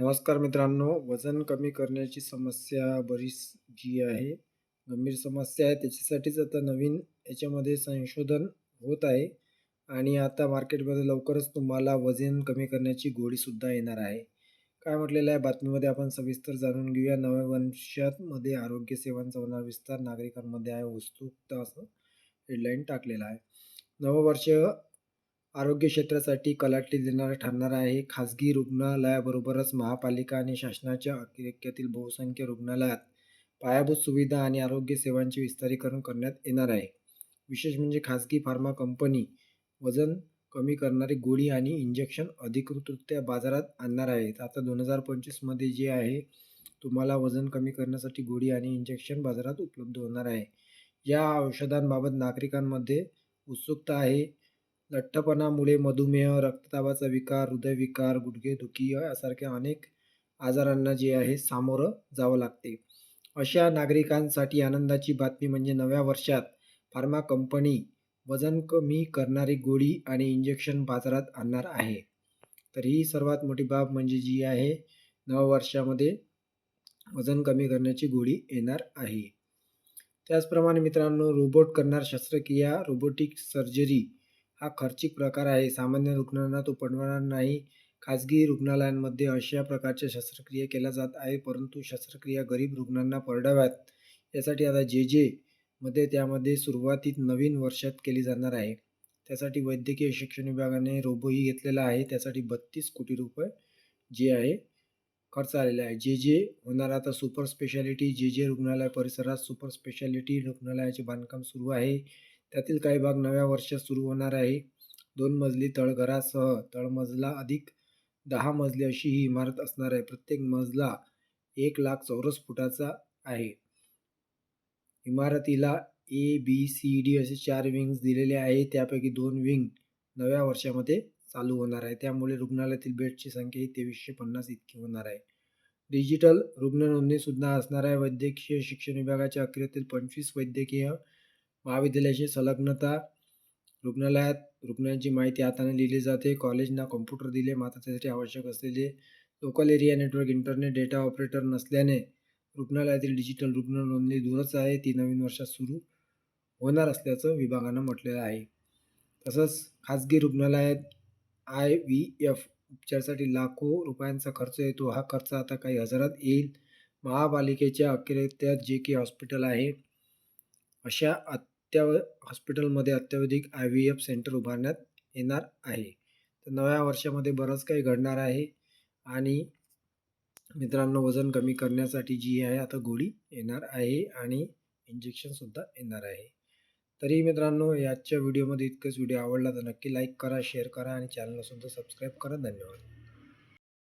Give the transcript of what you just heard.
नमस्कार मित्रांनो वजन कमी करण्याची समस्या बरीच जी आहे गंभीर समस्या आहे. त्याच्यासाठीच आता नवीन याच्यामध्ये संशोधन होत आहे आणि आता मार्केटमध्ये लवकरच तुम्हाला वजन कमी करण्याची गोळीसुद्धा येणार आहे. काय म्हटलेलं आहे? बातमीमध्ये आपण सविस्तर जाणून घेऊया. नव्या वंशातमध्ये आरोग्य सेवांचा होणार विस्तार नागरिकांमध्ये आहे. उत्सुकता असं हेडलाईन टाकलेलं आहे. नववर्ष आरोग्य क्षेत्रासाठी कलाटणी देणारा ठरणार आहे. खाजगी रुग्णालयाबरोबरच महापालिका आणि शासनाच्या अतिरेक्यातील बहुसंख्य रुग्णालयात पायाभूत सुविधा आणि आरोग्य सेवांचे विस्तारीकरण करण्यात येणार आहे. विशेष म्हणजे खाजगी फार्मा कंपनी वजन कमी करणारी गोळी आणि इंजेक्शन अधिकृतरित्या बाजारात आणणार आहेत. आता दोन हजार पंचवीसमध्ये जे आहे तुम्हाला वजन कमी करण्यासाठी गोळी आणि इंजेक्शन बाजारात उपलब्ध होणार आहे. या औषधांबाबत नागरिकांमध्ये उत्सुकता आहे. लठ्ठपणामुळे मधुमेह रक्तदाबाचा विकार हृदयविकार गुडघेदुखी यासारख्या अनेक आजारांना जे आहे सामोरं जावं लागते. अशा नागरिकांसाठी आनंदाची बातमी म्हणजे नव्या वर्षात फार्मा कंपनी वजन कमी करणारी गोळी आणि इंजेक्शन बाजारात आणणार आहे. तर ही सर्वात मोठी बाब म्हणजे जी आहे नववर्षामध्ये वजन कमी करण्याची गोळी येणार आहे. त्याचप्रमाणे मित्रांनो रोबोट करणार शस्त्रक्रिया रोबोटिक सर्जरी हा खर्चिक प्रकार आहे. सामान्य रुग्णांना तो परवडणार नाही. खाजगी रुग्णालयांमध्ये अशा प्रकारच्या शस्त्रक्रिया केल्या जात आहे परंतु शस्त्रक्रिया गरीब रुग्णांना परडाव्यात. यासाठी आता जे जे मध्ये त्यामध्ये सुरुवातीत नवीन वर्षात केली जाणार आहे. त्यासाठी वैद्यकीय शिक्षण विभागाने रोबोही घेतलेला आहे. त्यासाठी बत्तीस कोटी रुपये जे आहे खर्च आलेला आहे. जे जे होणार आता सुपर स्पेशालिटी जे जे रुग्णालय परिसरात सुपर स्पेशालिटी रुग्णालयाचे बांधकाम सुरू आहे. त्यातील काही भाग नव्या वर्षात सुरू होणार आहे. दोन मजली तळघरासह तळमजला अधिक दहा मजली अशी ही इमारत असणार आहे. प्रत्येक मजला एक लाख चौरस फुटाचा आहे. इमारतीला ए बी सी डी असे चार विंग्स दिलेले आहे त्यापैकी दोन विंग नव्या वर्षामध्ये चालू होणार आहे. त्यामुळे रुग्णालयातील बेडची संख्या ही तेवीसशे पन्नास इतकी होणार आहे. डिजिटल रुग्ण नोंदणीसुद्धा असणार आहे. वैद्यकीय शिक्षण विभागाच्या अखेरीतील पंचवीस वैद्यकीय महाविद्यालयाची संलग्नता रुग्णालयात रुग्णांची माहिती हाताने लिहिली जाते. कॉलेजना कॉम्प्युटर दिले मात्र त्यासाठी आवश्यक असलेले local area network internet data operator नसल्याने रुग्णालयातील डिजिटल रुग्ण नोंदणी दूरच आहे. ती नवीन वर्षात सुरू होणार असल्याचं विभागानं म्हटलेलं आहे. तसंच खाजगी रुग्णालयात आय व्ही एफ उपचारासाठी लाखो रुपयांचा खर्च येतो. हा खर्च आता काही हजारात येईल. महापालिकेच्या अखेरीत्यात जे की हॉस्पिटल आहे अशा अत्याव हॉस्पिटलमध्ये अत्यावधिक आय व्ही एफ सेंटर उभारण्यात येणार आहे. तर नव्या वर्षामध्ये बरंच काही घडणार आहे आणि मित्रांनो वजन कमी करण्यासाठी जी आहे आता गोळी येणार आहे आणि इंजेक्शनसुद्धा येणार आहे. तरी मित्रांनो याच्या व्हिडिओमध्ये इतकंच. व्हिडिओ आवडला तर नक्की लाईक करा शेअर करा आणि चॅनलसुद्धा सबस्क्राईब करा. धन्यवाद.